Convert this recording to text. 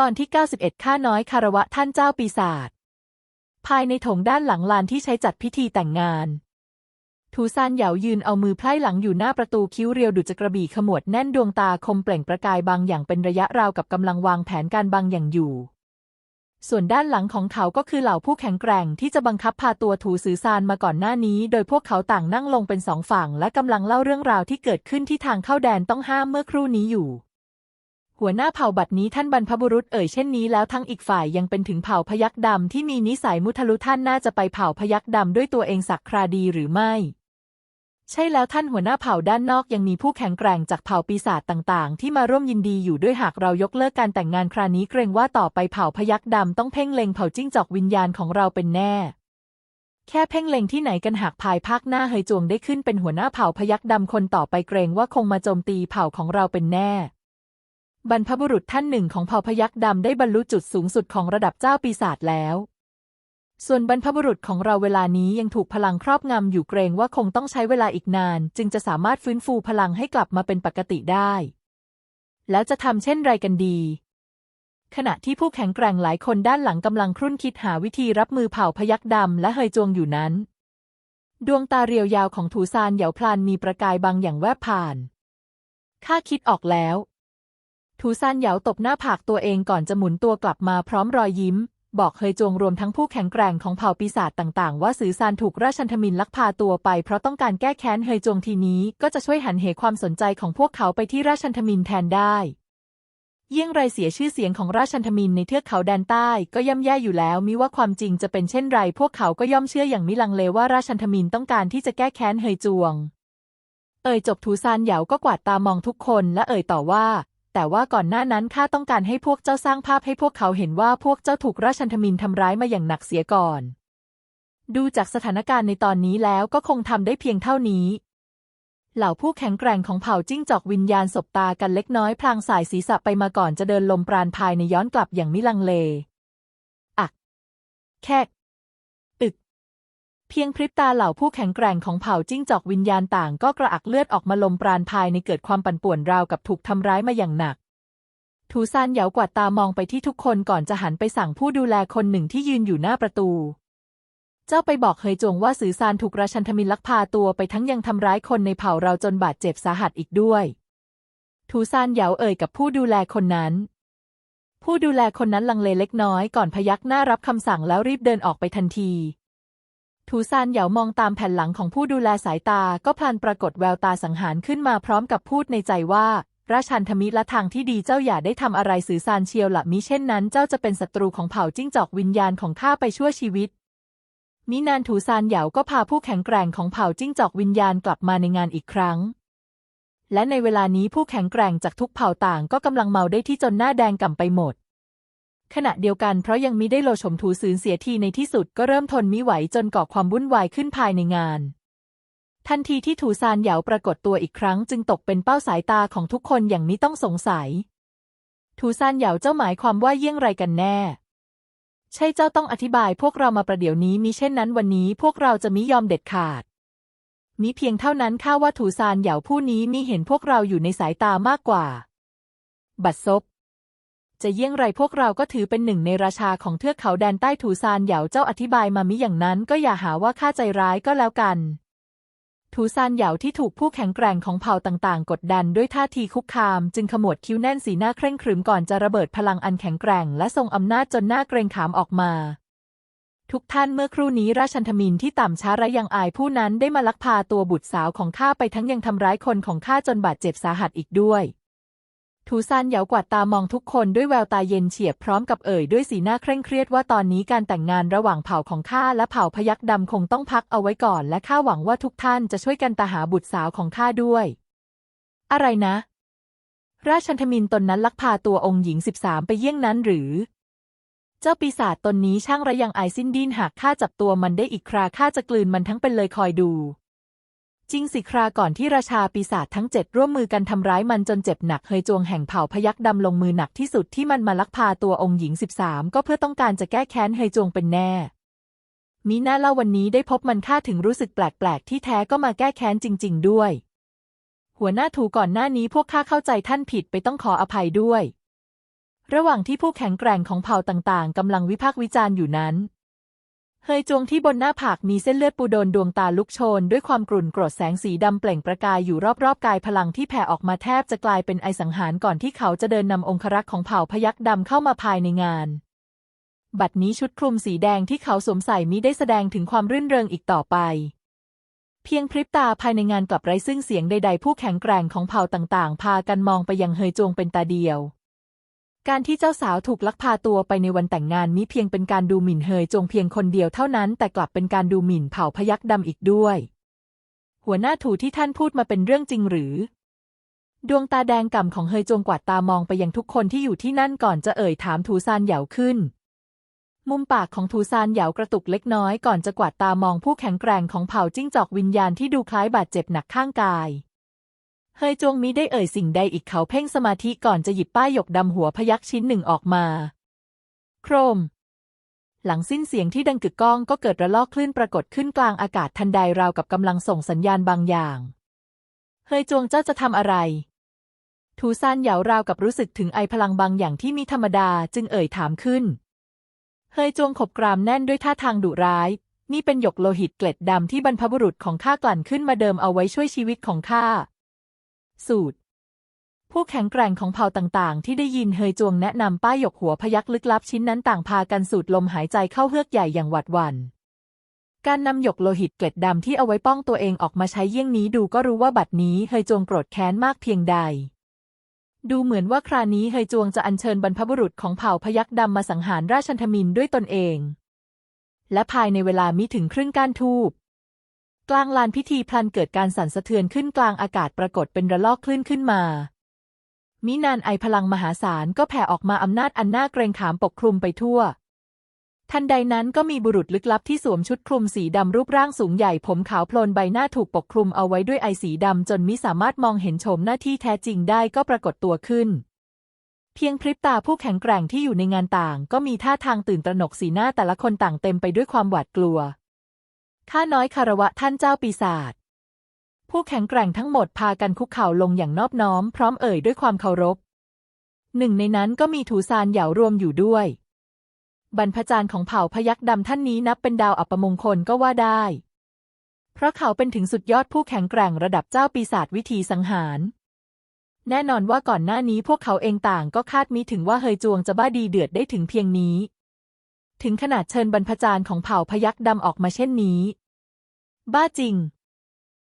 ตอนที่ 91 ข้าน้อยคารวะท่านเจ้าปีศาจภายในโถงด้านหลังลานที่ใช้จัดพิธีแต่งงาน ทูซานเหยายืนเอามือไพร่หลังอยู่หน้าประตูคิ้วเรียวดุจกระบี่ขมวดแน่นดวงตาคมเปล่งประกายบางอย่างเป็นระยะราวกับกำลังวางแผนการบางอย่างอยู่ ส่วนด้านหลังของเขาก็คือเหล่าผู้แข็งแกร่งที่จะบังคับพาตัวถูสือซานมาก่อนหน้านี้ โดยพวกเขาต่างนั่งลงเป็นสองฝั่งและกำลังเล่าเรื่องราวที่เกิดขึ้นที่ทางเข้าแดนต้องห้ามเมื่อครู่นี้อยู่ หัวหน้าเผ่าบัดนี้ท่านบรรพบุรุษเอ่ยเช่นนี้แล้วทั้งอีกฝ่ายยังเป็นถึงเผ่าพยักดำที่มีนิสัยมุทะลุท่านน่าจะไปเผ่าพยักดำด้วยตัวเองสักคราดีหรือไม่ ใช่แล้วท่านหัวหน้าเผ่าด้านนอกยังมีผู้แข็งแกร่งจากเผ่าปีศาจต่างๆ ที่มาร่วมยินดีอยู่ด้วยหากเรายกเลิกการแต่งงานครานี้เกรงว่าต่อไปเผ่าพยักดำต้องเพ่งเล็งเผ่าจิ้งจอกวิญญาณของเราเป็นแน่แค่เพ่งเล็งที่ไหนกันหากภายภาคหน้าเฮยจวงได้ขึ้นเป็นหัวหน้าเผ่าพยักดำคนต่อไปเกรงว่าคงมาโจมตีเผ่าของเราเป็นแน่ บรรพบุรุษท่านหนึ่งของเผ่าพยักดำได้บรรลุจุดสูงสุดของระดับเจ้าปีศาจแล้ว ส่วนบรรพบุรุษของเราเวลานี้ยังถูกพลังครอบงำอยู่เกรงว่าคงต้องใช้เวลาอีกนาน จึงจะสามารถฟื้นฟูพลังให้กลับมาเป็นปกติได้ แล้วจะทำเช่นไรกันดี ขณะที่ผู้แข็งแกร่งหลายคนด้านหลังกำลังครุ่นคิดหาวิธีรับมือเผ่าพยักดำและเฮยจวงอยู่นั้น ดวงตาเรียวยาวของถูซานเหยาพลานมีประกายบางอย่างแวบผ่านข้าคิดออกแล้ว ทูซานเหยาตบหน้าผากตัวเองก่อนจะหมุนตัวกลับมาพร้อมรอยยิ้ม บอกเฮยจวงรวมทั้งผู้แข็งแกร่งของเผ่าปีศาจต่างๆ ว่าสือซานถูกราชันทมินลักพาตัวไป เพราะต้องการแก้แค้นเฮยจวงทีนี้ก็จะช่วยหันเหความสนใจของพวกเขาไปที่ราชันทมินแทนได้เยี่ยงไรเสียชื่อเสียงของราชันทมินในเทือกเขาแดนใต้ก็ย่ำแย่อยู่แล้วมิว่าความจริงจะเป็นเช่นไร พวกเขาก็ย่อมเชื่ออย่างมิลังเลว่าราชันทมินต้องการที่จะแก้แค้นเฮยจวง เอ่ยจบทูซานเหยาก็กวาดตามองทุกคนและเอ่ยต่อว่า แต่ว่าก่อนหน้านั้นข้าต้องการให้พวกเจ้าสร้างภาพให้พวกเขาเห็นว่าพวกเจ้าถูกราชันทมินทำร้ายมาอย่างหนักเสียก่อน ดูจากสถานการณ์ในตอนนี้แล้วก็คงทำได้เพียงเท่านี้ เหล่าผู้แข็งแกร่งของเผ่าจิ้งจอกวิญญาณสบตากันเล็กน้อยพลางสายศีรษะไปมาก่อนจะเดินลมปราณภายในย้อนกลับอย่างมิลังเล อัก แคกอึก เพียงพริบตาเหล่าผู้แข็งแกร่งของเผ่าจิ้งจอกวิญญาณต่างก็กระอักเลือดออกมาลมปราณภายในเกิดความปั่นป่วนราวกับถูกทำร้ายมาอย่างหนักทูซานเหยากวาดตามองไปที่ทุกคนก่อนจะหันไปสั่งผู้ดูแลคนหนึ่งที่ยืนอยู่หน้าประตู เจ้าไปบอกเฮยจวงว่าสือซานถูกราชันทมินลักพาตัวไปทั้งยังทำร้ายคนในเผ่าเราจนบาดเจ็บสาหัสอีกด้วย ทูซานเหยาเอ่ยกับผู้ดูแลคนนั้น ผู้ดูแลคนนั้นลังเลเล็กน้อยก่อนพยักหน้ารับคำสั่งแล้วรีบเดินออกไปทันที ทูซานเหยามองตามแผ่นหลังของผู้ดูแลสายตาก็พลันปรากฏแววตาสังหารขึ้นมาพร้อมกับพูดในใจว่า ราชันธมิและทางที่ดีเจ้าอย่าได้ทำอะไรสื่อซานเชียวละมิเช่นนั้นเจ้าจะเป็นศัตรูของเผ่าจิ้งจอกวิญญาณของข้าไปชั่วชีวิตมินานถูซานเหยาก็พาผู้แข็งแกร่งของเผ่าจิ้งจอกวิญญาณกลับมาในงานอีกครั้ง และในเวลานี้ผู้แข็งแกร่งจากทุกเผ่าต่างก็กำลังเมาได้ที่จนหน้าแดงก่ำไปหมด ขณะเดียวกันเพราะยังมิได้โลชมถูซืนเสียทีในที่สุดก็เริ่มทนมิไหวจนก่อความวุ่นวายขึ้นภายในงาน ทันทีที่ถูซานเหยาปรากฏตัวอีกครั้ง จึงตกเป็นเป้าสายตาของทุกคนอย่างมิต้องสงสัย ถูซานเหยาเจ้าหมายความว่าเยี่ยงไรกันแน่ ใช่เจ้าต้องอธิบายพวกเรามาประเดี๋ยวนี้มิเช่นนั้นวันนี้พวกเราจะมิยอมเด็ดขาดมิเพียงเท่านั้นข้าว่าถูซานเหยาผู้นี้มิเห็นพวกเราอยู่ในสายตามากกว่า บัดซบ จะเยี่ยงไรพวกเราก็ถือเป็นหนึ่งในราชาของเทือกเขาแดนใต้ถูซานเหยาเจ้าอธิบายมามิอย่างนั้นก็อย่าหาว่าข้าใจร้ายก็แล้วกันถูซานเหยาที่ถูกผู้แข็งแกร่งของเผ่าต่างๆ กดดันด้วยท่าทีคุกคาม จึงขมวดคิ้วแน่นสีหน้าเคร่งขรึมก่อนจะระเบิดพลังอันแข็งแกร่ง และทรงอำนาจจนหน้าเกรงขามออกมา ทุกท่านเมื่อครู่นี้ราชันทมินที่ต่ำช้าระยังอายผู้นั้นได้มาลักพาตัวบุตรสาวของข้าไปทั้งยังทำร้ายคนของข้าจนบาดเจ็บสาหัสอีกด้วย ทูซานเหยากวาดตามองทุกคนด้วยแววตาเย็นเฉียบพร้อมกับเอ่ยด้วยสีหน้าเคร่งเครียดว่าตอนนี้การแต่งงานระหว่างเผ่าของข้าและเผ่าพยักดำคงต้องพักเอาไว้ก่อนและข้าหวังว่าทุกท่านจะช่วยกันตาหาบุตรสาวของข้าด้วย อะไรนะ ราชันทมินตนนั้นลักพาตัวองค์หญิงสิบสามไปเยี่ยงนั้นหรือ เจ้าปีศาจตนนี้ช่างระยังไอสิ้นดินหากข้าจับตัวมันได้อีกคราข้าจะกลืนมันทั้งเป็นเลยคอยดู จริงสิคราก่อนที่ราชาปีศาจทั้งเจ็ดร่วมมือกันทำร้ายมันจนเจ็บหนักเฮยจวงแห่งเผ่าพยักดำลงมือหนักที่สุดที่มันมาลักพาตัวองค์หญิงสิบสามก็เพื่อต้องการจะแก้แค้นเฮยจวงเป็นแน่ มีหน้าเล่าวันนี้ได้พบมันข้าถึงรู้สึกแปลกๆ ที่แท้ก็มาแก้แค้นจริง ๆ ด้วย หัวหน้าถูก่อนหน้านี้พวกข้าเข้าใจท่านผิดไปต้องขออภัยด้วย ระหว่างที่ผู้แข็งแกร่งของเผ่าต่างๆกำลังวิพากษ์วิจารณ์อยู่นั้น เฮยจวงที่บนหน้าผากมีเส้นเลือดปูโดนดวงตาลุกโชน ด้วยความกรุ่นโกรธแสงสีดำเปล่งประกายอยู่รอบๆกายพลังที่แผ่ออกมาแทบจะกลายเป็นไอสังหารก่อนที่เขาจะเดินนำองครักษ์ของเผ่าพยักดำเข้ามาภายในงาน บัดนี้ชุดคลุมสีแดงที่เขาสวมใส่มิได้แสดงถึงความรื่นเริงอีกต่อไป เพียงพริบตาภายในงานกลับไร้ซึ่งเสียงใดๆ ผู้แข็งแกร่งของเผ่าต่างๆ พากันมองไปยังเฮยจวงเป็นตาเดียว การที่เจ้าสาวถูกลักพาตัวไปในวันแต่งงานมิเพียงเป็นการดูหมิ่นเฮยจงเพียงคนเดียวเท่านั้น แต่กลับเป็นการดูหมิ่นเผ่าพยักดำอีกด้วย หัวหน้าถูที่ท่านพูดมาเป็นเรื่องจริงหรือ ดวงตาแดงก่ำของเฮยจงกวาดตามองไปยังทุกคนที่อยู่ที่นั่นก่อนจะเอ่ยถามถูซานเหยาขึ้น มุมปากของทูซานเหยากระตุกเล็กน้อยก่อนจะกวาดตามองผู้แข็งแกร่งของเผ่าจิ้งจอกวิญญาณที่ดูคล้ายบาดเจ็บหนักข้างกาย เฮยจวงมิได้เอ่ยสิ่งใดอีกเขาเพ่งสมาธิก่อนจะหยิบป้ายหยกดำหัวพยักชิ้นหนึ่งออกมา โครม หลังสิ้นเสียงที่ดังกึกก้องก็เกิดระลอกคลื่นปรากฏขึ้นกลางอากาศทันใดราวกับกำลังส่งสัญญาณบางอย่าง เฮยจวงเจ้าจะทำอะไร ทูซานเหยาราวกับรู้สึกถึงไอพลังบางอย่างที่มีธรรมดาจึงเอ่ยถามขึ้น เฮยจวงขบกรามแน่นด้วยท่าทางดุร้ายนี่เป็นหยกโลหิตเกล็ดดำที่บรรพบุรุษของข้ากลั่นขึ้นมาเดิมเอาไว้ช่วยชีวิตของข้า สูตร ผู้แข็งแกร่งของเผ่าต่างๆ ที่ได้ยินเฮยจวงแนะนำป้ายหยกหัวพยักลึกลับชิ้นนั้นต่างพากันสูดลมหายใจเข้าเฮือกใหญ่อย่างหวาดหวัน่นการนำหยกโลหิตเกล็ดดำที่เอาไว้ป้องตัวเองออกมาใช้เยี่ยงนี้ดูก็รู้ว่าบัดนี้เฮยจวงโกรธแค้นมากเพียงใด ดูเหมือนว่าครานี้เฮยจวงจะอัญเชิญบรรพบุรุษของเผ่าพยักดำมาสังหารราชันทมินด้วยตนเอง และภายในเวลามิถึงครึ่งก้านทูบ กลางลานพิธีพลันเกิดการสั่นสะเทือนขึ้นกลางอากาศปรากฏเป็นระลอกคลื่นขึ้นมามินานไอพลังมหาศาลก็แผ่ออกมาอำนาจอันน่าเกรงขามปกคลุมไปทั่ว ทันใดนั้นก็มีบุรุษลึกลับที่สวมชุดคลุมสีดำรูปร่างสูงใหญ่ผมขาวโพลนใบหน้าถูกปกคลุมเอาไว้ด้วยไอสีดำจนมิสามารถมองเห็นโฉมหน้าที่แท้จริงได้ก็ปรากฏตัวขึ้น เพียงพริบตาผู้แข็งแกร่งที่อยู่ในงานต่าง ก็มีท่าทางตื่นตระหนกสีหน้าแต่ละคนต่างเต็มไปด้วยความหวาดกลัว ข้าน้อยคารวะท่านเจ้าปีศาจผู้แข็งแกร่งทั้งหมดพากันคุกเข่าลงอย่างนอบน้อม พร้อมเอ่ยด้วยความเคารพ หนึ่งในนั้นก็มีถูซานเหยารวมอยู่ด้วย บรรพจารย์ของเผ่าพยักดำท่านนี้นับเป็นดาวอัปมงคลก็ว่าได้ เพราะเขาเป็นถึงสุดยอดผู้แข็งแกร่งระดับเจ้าปีศาจวิธีสังหาร แน่นอนว่าก่อนหน้านี้พวกเขาเองต่างก็คาดมิถึงว่าเฮยจวงจะบ้าดีเดือดได้ถึงเพียงนี้ ถึงขนาดเชิญบรรพจารย์ของเผ่าพยักดำออกมาเช่นนี้ บ้าจริง